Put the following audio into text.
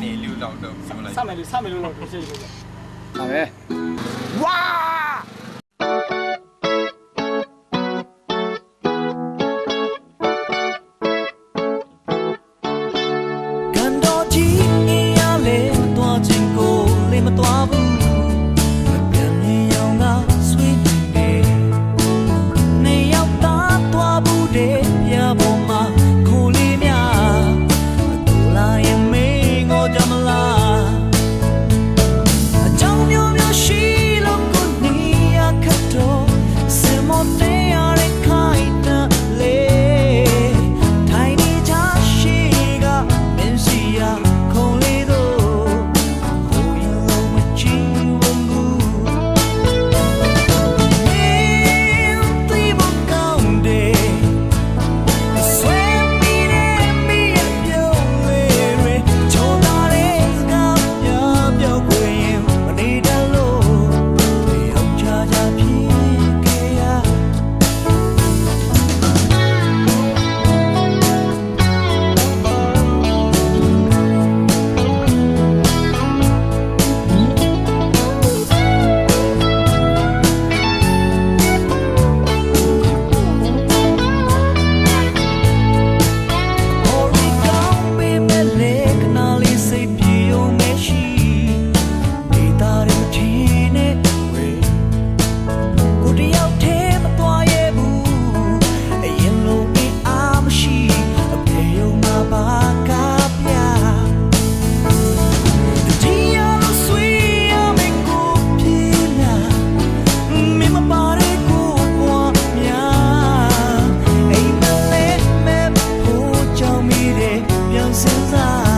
မယ်လို့တော့တော့ပြောလိုက်စမယ်လို့စမယ်လို့တော့ပြောချင်တယ်ဒါပဲဝါ တယ်ပြန်စင်စား